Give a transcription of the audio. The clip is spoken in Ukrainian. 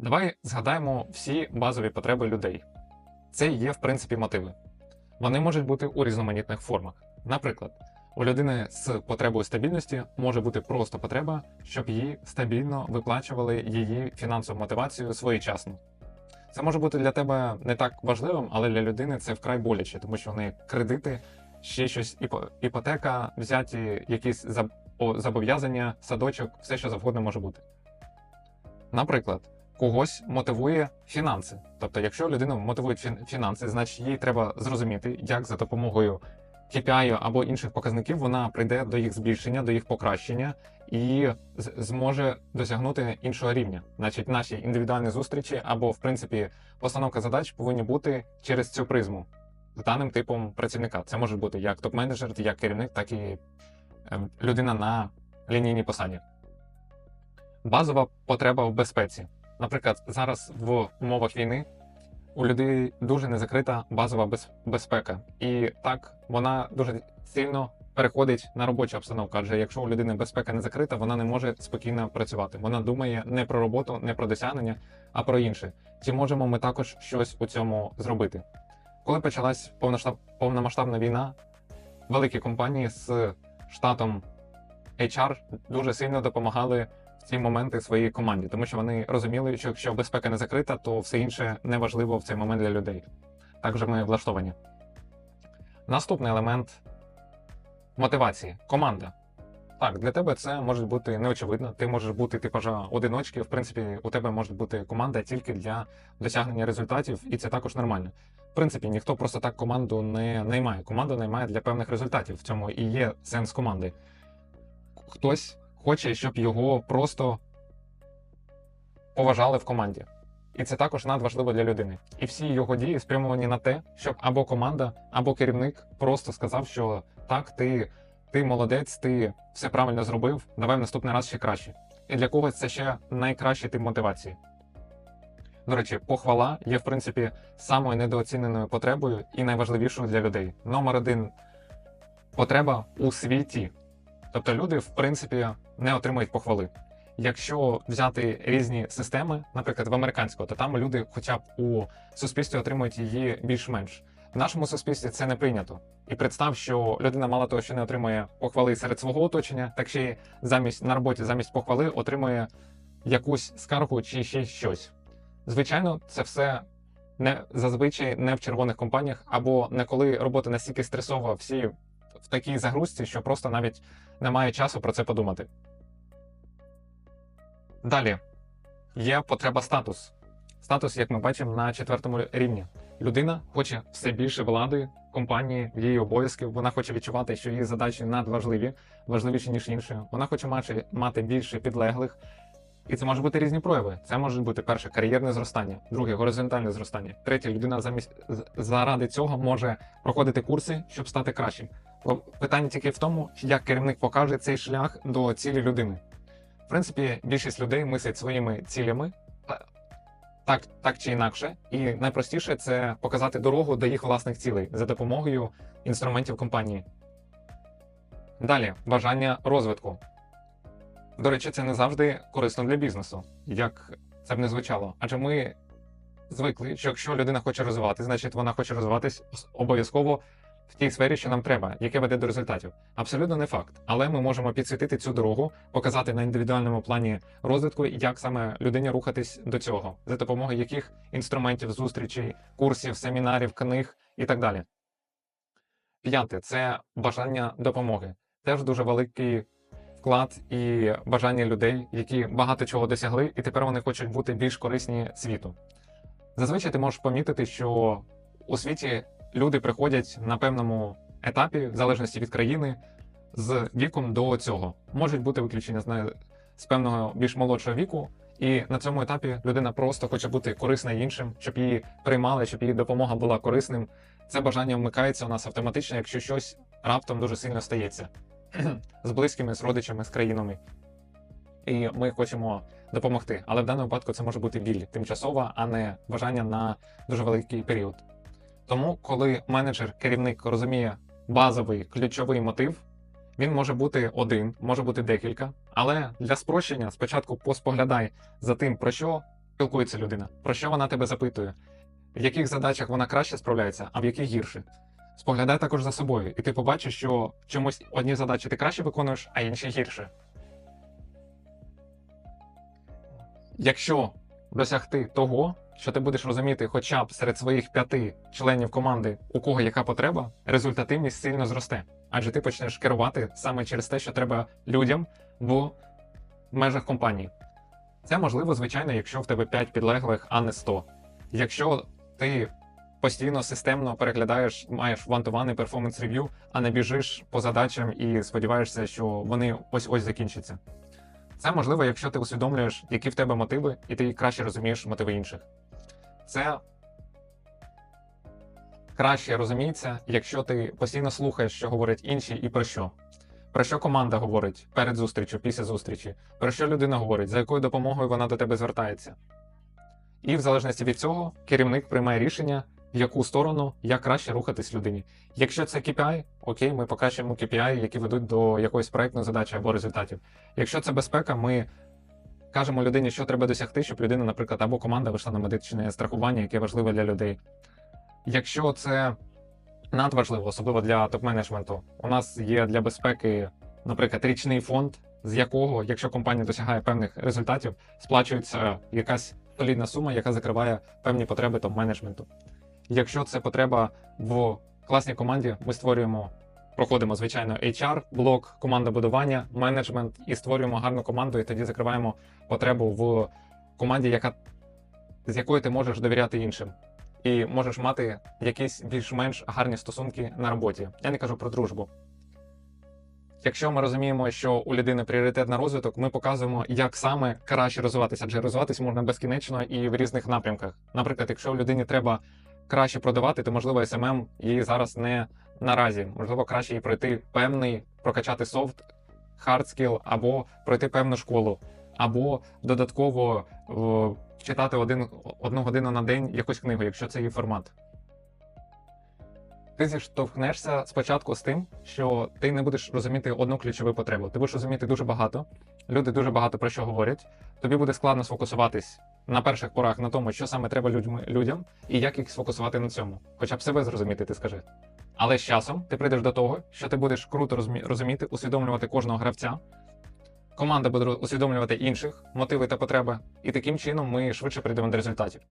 Давай згадаємо всі базові потреби людей. Це є, в принципі, мотиви. Вони можуть бути у різноманітних формах. Наприклад, у людини з потребою стабільності може бути просто потреба, щоб їй стабільно виплачували її фінансову мотивацію своєчасно. Це може бути для тебе не так важливим, але для людини це вкрай боляче, тому що в неї кредити, ще щось, іпотека, взяті якісь зобов'язання, садочок, все що завгодно може бути. Наприклад, когось мотивує фінанси. Тобто, якщо людину мотивують фінанси, значить їй треба зрозуміти, як за допомогою KPI або інших показників вона прийде до їх збільшення, до їх покращення і зможе досягнути іншого рівня. Значить, наші індивідуальні зустрічі або, в принципі, постановка задач повинні бути через цю призму з даним типом працівника. Це може бути як топ-менеджер, як керівник, так і ем, людина на лінійній посаді. Базова потреба в безпеці. Наприклад, зараз в умовах війни у людей дуже незакрита базова без- безпека, і так вона дуже сильно переходить на робочу обстановку. Адже якщо у людини безпека не закрита, вона не може спокійно працювати. Вона думає не про роботу, не про досягнення, а про інше. Чи можемо ми також щось у цьому зробити? Коли почалась повномасштабна війна, великі компанії з штатом HR дуже сильно допомагали ці моменти своїй команді, тому що вони розуміли, що якщо безпека не закрита, то все інше не важливо в цей момент для людей. Так же ми влаштовані. Наступний елемент мотивації команда. Так, для тебе це може бути неочевидно. Ти можеш бути типажа одиночки. В принципі, у тебе може бути команда тільки для досягнення результатів, і це також нормально. В принципі, ніхто просто так команду не наймає. Команду наймає для певних результатів. В цьому і є сенс команди. Хтось хоче, щоб його просто поважали в команді. І це також надважливо для людини. І всі його дії спрямовані на те, щоб або команда, або керівник просто сказав, що так, ти, ти молодець, ти все правильно зробив, давай в наступний раз ще краще. І для когось це ще найкращий тип мотивації. До речі, похвала є, в принципі, самою недооціненою потребою і найважливішою для людей. Номер один потреба у світі. Тобто люди, в принципі, не отримують похвали. Якщо взяти різні системи, наприклад, в американського, то там люди, хоча б у суспільстві, отримують її більш-менш. В нашому суспільстві це не прийнято. І представ, що людина мало того, що не отримує похвали серед свого оточення, так ще й замість на роботі, замість похвали, отримує якусь скаргу чи ще щось. Звичайно, це все не зазвичай не в червоних компаніях, або не коли робота настільки стресова, всі в такій загрузці, що просто навіть немає часу про це подумати. Далі є потреба статус. Статус, як ми бачимо, на четвертому рівні. Людина хоче все більше влади компанії, її обов'язків. Вона хоче відчувати, що її задачі надважливі, важливіші ніж інші. Вона хоче мати, більше підлеглих. І це може бути різні прояви. Це може бути перше кар'єрне зростання, друге горизонтальне зростання. Третє людина замість заради цього може проходити курси, щоб стати кращим. Питання тільки в тому, як керівник покаже цей шлях до цілі людини. В принципі, більшість людей мислять своїми цілями так, так чи інакше, і найпростіше це показати дорогу до їх власних цілей за допомогою інструментів компанії. Далі бажання розвитку. До речі, це не завжди корисно для бізнесу, як це б не звучало. Адже ми звикли, що якщо людина хоче розвиватися, значить вона хоче розвиватись обов'язково в тій сфері, що нам треба, яке веде до результатів. Абсолютно не факт. Але ми можемо підсвітити цю дорогу, показати на індивідуальному плані розвитку, як саме людині рухатись до цього, за допомогою яких інструментів, зустрічей, курсів, семінарів, книг і так далі. П'яте це бажання допомоги. Теж дуже великий вклад і бажання людей, які багато чого досягли, і тепер вони хочуть бути більш корисні світу. Зазвичай ти можеш помітити, що у світі люди приходять на певному етапі, в залежності від країни, з віком до цього. Можуть бути виключення з, з певного більш молодшого віку, і на цьому етапі людина просто хоче бути корисна іншим, щоб її приймали, щоб її допомога була корисним. Це бажання вмикається у нас автоматично, якщо щось раптом дуже сильно стається з близькими, з родичами, з країнами. І ми хочемо допомогти. Але в даному випадку це може бути біль тимчасова, а не бажання на дуже великий період. Тому, коли менеджер, керівник розуміє базовий ключовий мотив, він може бути один, може бути декілька. Але для спрощення спочатку поспоглядай за тим, про що спілкується людина, про що вона тебе запитує, в яких задачах вона краще справляється, а в яких гірше. Споглядай також за собою, і ти побачиш, що чомусь одні задачі ти краще виконуєш, а інші гірше. Якщо досягти того, що ти будеш розуміти хоча б серед своїх п'яти членів команди, у кого яка потреба, результативність сильно зросте. Адже ти почнеш керувати саме через те, що треба людям в межах компанії. Це можливо, звичайно, якщо в тебе 5 підлеглих, а не 100. Якщо ти постійно системно переглядаєш, маєш one-to-one і performance а не біжиш по задачам і сподіваєшся, що вони ось-ось закінчаться. Це можливо, якщо ти усвідомлюєш, які в тебе мотиви, і ти краще розумієш мотиви інших. Це краще розуміється, якщо ти постійно слухаєш, що говорять інші і про що. Про що команда говорить перед зустрічю, після зустрічі, про що людина говорить, за якою допомогою вона до тебе звертається. І в залежності від цього керівник приймає рішення, в яку сторону як краще рухатись людині. Якщо це KPI, окей, ми покращуємо KPI, які ведуть до якоїсь проектної задачі або результатів. Якщо це безпека, ми кажемо людині, що треба досягти, щоб людина, наприклад, або команда вийшла на медичне страхування, яке важливе для людей. Якщо це надважливо, особливо для топ-менеджменту, у нас є для безпеки, наприклад, річний фонд, з якого, якщо компанія досягає певних результатів, сплачується якась солідна сума, яка закриває певні потреби топ-менеджменту. Якщо це потреба в класній команді, ми створюємо, проходимо, звичайно, HR, блок, команда будування, менеджмент і створюємо гарну команду, і тоді закриваємо потребу в команді, яка, з якою ти можеш довіряти іншим. І можеш мати якісь більш-менш гарні стосунки на роботі. Я не кажу про дружбу. Якщо ми розуміємо, що у людини пріоритет на розвиток, ми показуємо, як саме краще розвиватися, адже розвиватися можна безкінечно і в різних напрямках. Наприклад, якщо людині треба краще продавати, то можливо SMM їй зараз не наразі. Можливо, краще їй пройти певний, прокачати софт, skill, або пройти певну школу, або додатково е, читати один, одну годину на день якусь книгу, якщо це її формат. Ти зіштовхнешся спочатку з тим, що ти не будеш розуміти одну ключову потребу. Ти будеш розуміти дуже багато. Люди дуже багато про що говорять. Тобі буде складно сфокусуватись на перших порах на тому, що саме треба людьми, людям, і як їх сфокусувати на цьому. Хоча б себе зрозуміти, ти скажи. Але з часом ти прийдеш до того, що ти будеш круто розумі- розуміти, усвідомлювати кожного гравця. Команда буде усвідомлювати інших мотиви та потреби, і таким чином ми швидше прийдемо до результатів.